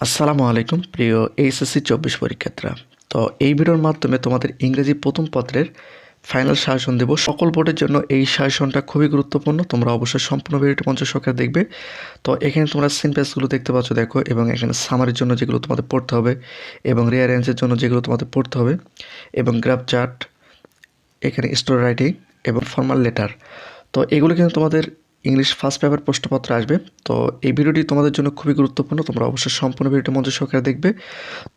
আসসালামু আলাইকুম, প্রিয় এইচএসসি চব্বিশ পরীক্ষার্থীরা। তো এই ভিডিওর মাধ্যমে তোমাদের ইংরেজি প্রথম পত্রের ফাইনাল সাজেশন দেব। সকল বোর্ডের জন্য এই সাজেশনটা খুবই গুরুত্বপূর্ণ। তোমরা অবশ্যই সম্পূর্ণ ভিডিওটি পঞ্চাশ সরকার দেখবে। তো এখানে তোমরা সিনপেসগুলো দেখতে পাচ্ছ, দেখো, এবং এখানে সামারির জন্য যেগুলো তোমাদের পড়তে হবে, এবং রিয়ারেঞ্জের জন্য যেগুলো তোমাদের পড়তে হবে, এবং গ্রাফ চার্ট এখানে স্টোর রাইটিং এবং ফর্মাল লেটার তো এগুলো কিন্তু তোমাদের ইংলিশ ফার্স্ট পেপার প্রশ্নপত্র আসবে। তো এই ভিডিওটি তোমাদের জন্য খুবই গুরুত্বপূর্ণ। তোমরা অবশ্যই সম্পূর্ণ ভিডিওটি মনোযোগ সহকারে দেখবে।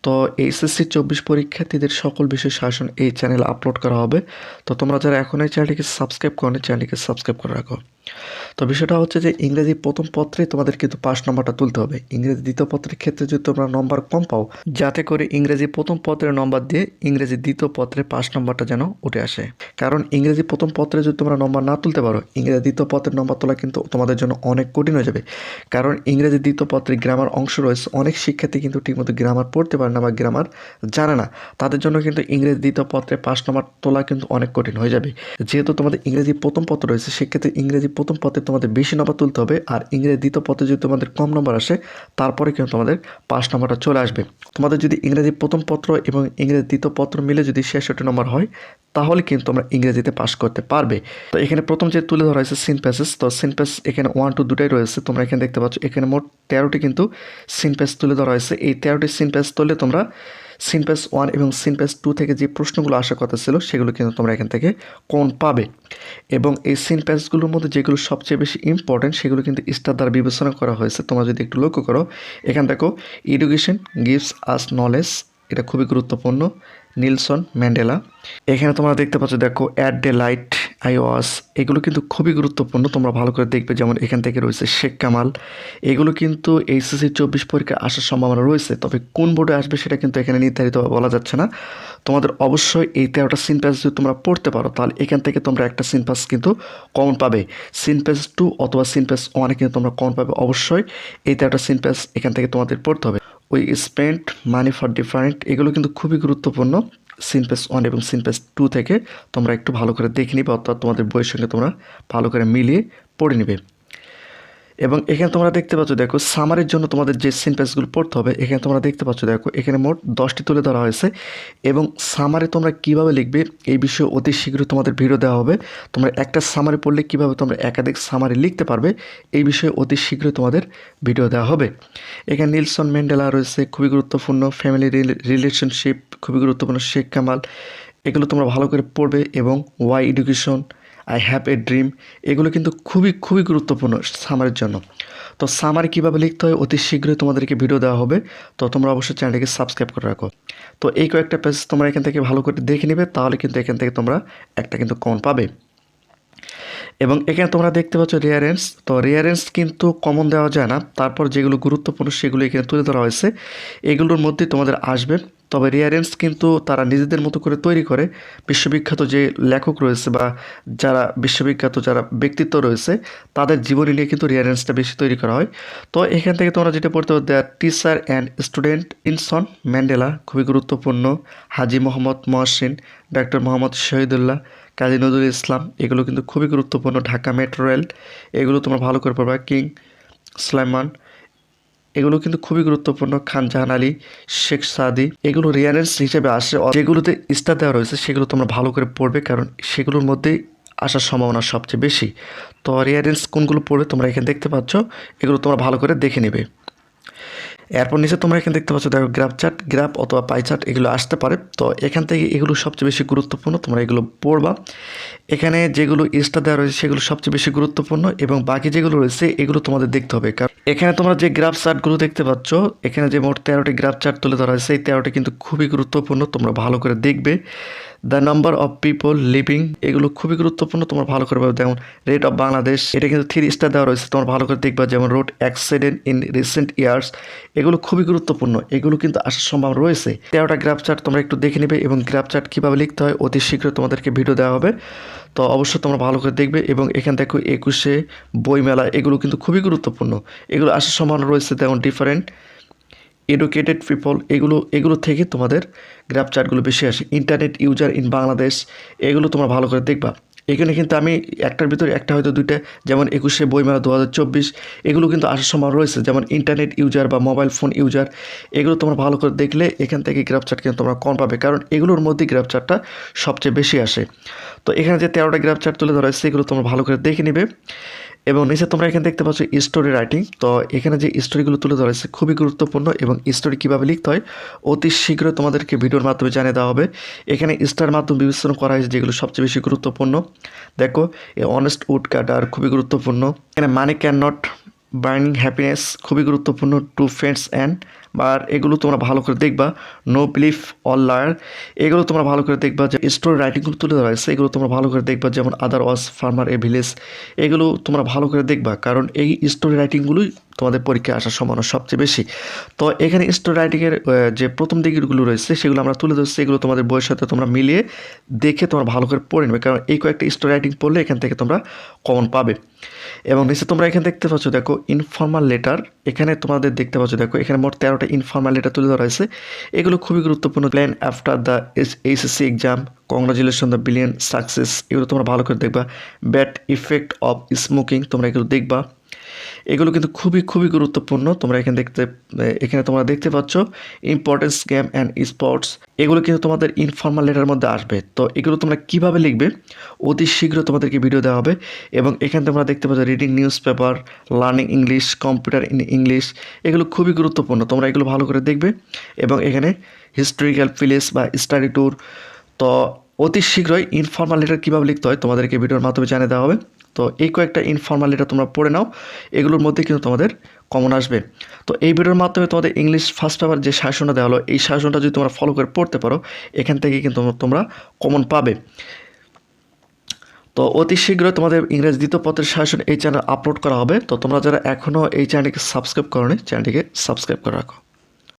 তো এইচএসসি চব্বিশ পরীক্ষার্থীদের সকল বিষয় শাসন এই চ্যানেলে আপলোড করা হবে। তো তোমরা যারা এখন এই চ্যানেলটিকে সাবস্ক্রাইব করো চ্যানেলটিকে সাবস্ক্রাইব করে রাখো। তো বিষয়টা হচ্ছে যে ইংরেজি প্রথম পত্রে তোমাদের কিন্তু পাঁচ নম্বরটা তুলতে হবে। ইংরেজি দ্বিতীয় পত্রের ক্ষেত্রে যদি তোমরা নম্বর কম পাও, যাতে করে ইংরেজি প্রথম পত্রের নম্বর দিয়ে ইংরেজি দ্বিতীয় পত্রে পাঁচ নম্বরটা যেন উঠে আসে। কারণ ইংরেজি প্রথম পত্রে যদি তোমরা নম্বর না তুলতে পারো, ইংরেজি দ্বিতীয় পত্রের নম্বর তোলা কিন্তু তোমাদের জন্য অনেক কঠিন হয়ে যাবে। কারণ ইংরেজি দ্বিতীয় পত্রে গ্রামার অংশ রয়েছে, অনেক শিক্ষার্থী কিন্তু ঠিকমতো গ্রামার পড়তে পারে না বা গ্রামার জানে না। তাদের জন্য কিন্তু ইংরেজি দ্বিতীয় পত্রে পাঁচ নম্বর তোলা কিন্তু অনেক কঠিন হয়ে যাবে। যেহেতু তোমাদের ইংরেজি প্রথম পত্র রয়েছে, সেক্ষেত্রে ইংরেজি প্রথম পত্রে তোমাদের বেশি নম্বর তুলতে হবে আর ইংরেজি দ্বিতীয় পত্রে যদি তোমাদের কম নম্বর আসে, তারপরে কিন্তু তোমাদের পাঁচ নম্বরটা চলে আসবে। তোমাদের যদি ইংরেজি প্রথম পত্র এবং ইংরেজি দ্বিতীয় পত্র মিলে যদি ছেষট্টি নম্বর হয়, তাহলে কিন্তু তোমরা ইংরেজিতে পাস করতে পারবে। তো এখানে প্রথম যে তুলে ধরা হয়েছে সিন প্যাসেস তো সিন প্যাস এখানে ওয়ান টু দুটাই রয়েছে। তোমরা এখানে দেখতে পাচ্ছ, এখানে মোট তেরোটি কিন্তু সিন প্যাস তুলে ধরা হয়েছে। এই তেরোটি সিন প্যাস তুললে তোমরা সিনপ্যাস ওয়ান এবং সিনপ্যাস টু থেকে যে প্রশ্নগুলো আসার কথা ছিল, সেগুলো কিন্তু তোমরা এখান থেকে কোন পাবে। এবং এই সিনপ্যাসগুলোর মধ্যে যেগুলো সবচেয়ে বেশি ইম্পর্টেন্ট সেগুলো কিন্তু স্টার দ্বারা বিবেচনা করা হয়েছে। তোমরা যদি একটু লক্ষ্য করো, এখান দেখো এডুকেশন গিভস আস নলেজ এটা খুবই গুরুত্বপূর্ণ। নিলসন ম্যান্ডেলা এখানে তোমরা দেখতে পাচ্ছ, দেখো at daylight I was এগুলো কিন্তু খুবই গুরুত্বপূর্ণ। তোমরা ভালো করে দেখবে যেমন এখান থেকে রয়েছে শেখ কামাল। এগুলো কিন্তু এইচএসসি চব্বিশ পরীক্ষায় আসার সম্ভাবনা রয়েছে, তবে কোন বোর্ডে আসবে সেটা কিন্তু এখানে নির্ধারিত বলা যাচ্ছে না। তোমাদের অবশ্যই এই তেরোটা সিনপ্যাস যদি তোমরা পড়তে পারো, তাহলে এখান থেকে তোমরা একটা সিনপ্যাস কিন্তু কমন পাবে। সিনপ্যাস টু অথবা সিনপ্যাস ওয়ানে কিন্তু তোমরা কমন পাবে অবশ্যই। এই তেরোটা সিনপ্যাস এখান থেকে তোমাদের পড়তে হবে। ওই স্পেন্ট মানি ফর ডিফারেন্ট, এগুলো কিন্তু খুবই গুরুত্বপূর্ণ। সিনপেস ওয়ান এবং সিনপেস টু থেকে তোমরা একটু ভালো করে দেখে নিবে, অর্থাৎ তোমাদের বইয়ের সঙ্গে তোমরা ভালো করে মিলিয়ে পড়ে নিবে। এবং এখানে তোমরা দেখতে পাচ্ছ, দেখো সামারের জন্য তোমাদের যে সিনপ্যাসগুলো পড়তে হবে, এখানে তোমরা দেখতে পাচ্ছ, দেখো, এখানে মোট দশটি তুলে ধরা হয়েছে এবং সামারে তোমরা কীভাবে লিখবে এই বিষয়ে অতি শীঘ্রই তোমাদের ভিডিও দেওয়া হবে। তোমরা একটা সামারি পড়লে কীভাবে তোমরা একাধিক সামারি লিখতে পারবে, এই বিষয়ে অতি শীঘ্রই তোমাদের ভিডিও দেওয়া হবে। এখানে নিলসন ম্যান্ডেলা রয়েছে, খুবই গুরুত্বপূর্ণ ফ্যামিলি রিলেশনশিপ খুবই গুরুত্বপূর্ণ শেখ কামাল, এগুলো তোমরা ভালো করে পড়বে এবং why education I have a dream এগুলো কিন্তু খুবই খুবই গুরুত্বপূর্ণ সামারের জন্য। তো সামার কীভাবে লিখতে হয়? অতি শীঘ্রই তোমাদেরকে ভিডিও দেওয়া হবে। তো তোমরা অবশ্যই চ্যানেলটিকে সাবস্ক্রাইব করে রাখো। তো এই কয়েকটা পেজ তোমরা এখান থেকে ভালো করে দেখে নেবে, তাহলে কিন্তু এখান থেকে তোমরা একটা কিন্তু কমন পাবে। এবং এখানে তোমরা দেখতে পাচ্ছ রেয়ারেন্স তো রেয়ারেন্স কিন্তু কমন দেওয়া যায় না। তারপর যেগুলো গুরুত্বপূর্ণ সেগুলো এখানে তুলে ধরা হয়েছে। এগুলোর মধ্যে তোমাদের আসবে। তবে রিয়ারেন্স কিন্তু তারা নিজেদের মতো করে তৈরি করে। বিশ্ববিখ্যাত যে লেখক রয়েছে বা যারা বিশ্ববিখ্যাত যারা ব্যক্তিত্ব রয়েছে, তাদের জীবনী নিয়ে কিন্তু রিয়ারেন্সটা বেশি তৈরি করা হয়। তো এখান থেকে তোমরা যেটা পড়তে হবে the teacher and student Nelson Mandela খুবই গুরুত্বপূর্ণ। হাজি মোহাম্মদ মহসিন, ডাক্তার মোহাম্মদ শহীদুল্লাহ, কাজী নজরুল ইসলাম, এগুলো কিন্তু খুবই গুরুত্বপূর্ণ। ঢাকা মেট্রো রেল, এগুলো তোমরা ভালো করে পড়বা। কিং সুলাইমান এগুলো কিন্তু খুবই গুরুত্বপূর্ণ। খান জাহান আলী, শেখ সাদি, এগুলো রিয়ারেন্স হিসেবে আসে। যেগুলোতে ইস্তার দেওয়া রয়েছে, সেগুলো তোমরা ভালো করে পড়বে কারণ সেগুলোর মধ্যেই আসার সম্ভাবনা সবচেয়ে বেশি। তো রিয়ারেন্স কোনগুলো পড়বে তোমরা এখানে দেখতে পাচ্ছ, এগুলো তোমরা ভালো করে দেখে নেবে। এরপর নিচে তোমরা এখানে দেখতে পাচ্ছ, দেখো গ্রাফ চার্ট গ্রাফ অথবা পাই চার্ট এগুলো আসতে পারে। তো এখান থেকে এগুলো সবচেয়ে বেশি গুরুত্বপূর্ণ, তোমরা এগুলো পড়বা। এখানে যেগুলো স্টার দেওয়া রয়েছে, সেগুলো সবচেয়ে বেশি গুরুত্বপূর্ণ এবং বাকি যেগুলো রয়েছে, এগুলো তোমাদের দেখতে হবে। কারণ এখানে তোমরা যে গ্রাফ চার্টগুলো দেখতে পাচ্ছ, এখানে যে মোট তেরোটি গ্রাফ চার্ট তুলে ধরা হয়েছে এই তেরোটি কিন্তু খুবই গুরুত্বপূর্ণ, তোমরা ভালো করে দেখবে। The number of people living এগুলো খুবই গুরুত্বপূর্ণ, তোমার ভালো করে পাবে যেমন রেট অফ বাংলাদেশ এটা কিন্তু থ্রি স্টার দেওয়া রয়েছে, তোমার ভালো করে দেখবা। যেমন road accident in recent years এগুলো খুবই গুরুত্বপূর্ণ। এগুলো কিন্তু আসার সম্ভাবনা রয়েছে। তেরোটা গ্রাফ চার্ট তোমরা একটু দেখে নেবে এবং গ্রাফ চার্ট কীভাবে লিখতে হয়, অতি শীঘ্রই তোমাদেরকে ভিডিও দেওয়া হবে। তো অবশ্যই তোমরা ভালো করে দেখবে এবং এখান দেখো, একুশে বইমেলা, এগুলো কিন্তু খুবই গুরুত্বপূর্ণ। এগুলো আসার সম্ভাবনা রয়েছে, তেমন ডিফারেন্ট এডুকেটেড পিপল এগুলো এগুলো থেকে তোমাদের গ্রাফ চার্টগুলো বেশি আসে। ইন্টারনেট ইউজার ইন বাংলাদেশ এগুলো তোমরা ভালো করে দেখবা। এখানে কিন্তু আমি একটার ভিতরে একটা হয়তো দুইটা, যেমন একুশে বইমেলা দু হাজার চব্বিশ, এগুলো কিন্তু আসার সময় রয়েছে। যেমন ইন্টারনেট ইউজার বা মোবাইল ফোন ইউজার এগুলো তোমরা ভালো করে দেখলে এখান থেকে গ্রাফ চার্ট কিন্তু তোমরা কম পাবে। কারণ এগুলোর মধ্যে গ্রাফ চার্টটা সবচেয়ে বেশি আসে। তো এখানে যে তেরোটা গ্রাফ চার্ট তুলে ধরা হয়েছে, এগুলো তোমরা ভালো করে দেখে নিবে। এবং নিচে তোমরা এখানে দেখতে পাচ্ছ স্টোরি রাইটিং তো এখানে যে স্টোরিগুলো তুলে ধরা হয়েছে খুবই গুরুত্বপূর্ণ এবং স্টোরি কীভাবে লিখতে হয়, অতি শীঘ্র তোমাদেরকে ভিডিওর মাধ্যমে জানিয়ে দেওয়া হবে। এখানে স্টার মাধ্যমে বিবেচনা করা হয়েছে যেগুলো সবচেয়ে বেশি গুরুত্বপূর্ণ। দেখো এ অনেস্ট উড কাটার খুবই গুরুত্বপূর্ণ। এখানে money can not burning happiness খুবই গুরুত্বপূর্ণ টু ফ্রেন্ডস অ্যান্ড বা এগুলো তোমরা ভালো করে দেখবা নো বিলিফ অল লায়ার এগুলো তোমরা ভালো করে দেখবা যে স্টোরি রাইটিংগুলো তুলে ধরা হয়েছে, এগুলো তোমরা ভালো করে দেখবা যেমন আদার ওয়াজ ফার্মার এ ভিলেজ এগুলো তোমরা ভালো করে দেখবা কারণ এই স্টোরি রাইটিংগুলোই তোমাদের পরীক্ষায় আসার সম্ভাবনা সবচেয়ে বেশি। তো এখানে স্টোরি রাইটিংয়ের যে প্রথম দিকগুলো রয়েছে সেগুলো আমরা তুলে ধরছি, এগুলো তোমাদের বইয়ের সাথে তোমরা মিলিয়ে দেখে তোমরা ভালো করে পড়ে নেবে কারণ এই কয়েকটা স্টোরি রাইটিং পড়লে এখান থেকে তোমরা কমন পাবে। এবং নিচে তোমরা এখানে দেখতে পাচ্ছ, দেখো ইনফর্মাল লেটার এখানে তোমাদের দেখতে পাচ্ছ, দেখো, এখানে মোট তেরোটা ইনফর্মাল লেটার তুলে ধরা হয়েছে। এগুলো খুবই গুরুত্বপূর্ণ। Plan after the S HSC exam congratulation the billion success এগুলো তোমরা ভালো করে দেখবা। ব্যাড ইফেক্ট অফ স্মোকিং তোমরা এগুলো দেখবা। এগুলো কিন্তু খুবই খুবই গুরুত্বপূর্ণ। তোমরা এখানে দেখতে এখানে তোমরা দেখতে পাচ্ছ ইম্পর্টেন্স গেম অ্যান্ড স্পোর্টস এগুলো কিন্তু তোমাদের ইনফর্মাল লেটার মধ্যে আসবে। তো এগুলো তোমরা কীভাবে লিখবে? অতি শীঘ্র তোমাদেরকে ভিডিও দেওয়া হবে এবং এখানে তোমরা দেখতে পাচ্ছ reading newspaper learning English computer in English এগুলো খুবই গুরুত্বপূর্ণ। তোমরা এগুলো ভালো করে দেখবে এবং এখানে হিস্টোরিক্যাল প্লেস বা স্টাডি ট্যুর তো অতি শীঘ্রই ইনফর্মাল লেটার কীভাবে লিখতে হয় তোমাদেরকে ভিডিওর মাধ্যমে জানিয়ে দেওয়া হবে। তো এই কয়েকটা ইনফর্মাল লেটার তোমরা পড়ে নাও, এগুলোর মধ্যে কিন্তু তোমাদের কমন আসবে। তো এই ভিডিওর মাধ্যমে তোমাদের ইংলিশ ফার্স্ট পেপার যে শাসনটা দেওয়া হলো, এই শাসনটা যদি তোমরা ফলো করে পড়তে পারো, এখান থেকে কিন্তু তোমরা কমন পাবে। তো অতি শীঘ্রই তোমাদের ইংরেজ দ্বিতীয় পত্রের শাসন এই চ্যানেল আপলোড করা হবে। তো তোমরা যারা এখনও এই চ্যানেলটিকে সাবস্ক্রাইব করো চ্যানেলটিকে সাবস্ক্রাইব করে রাখো।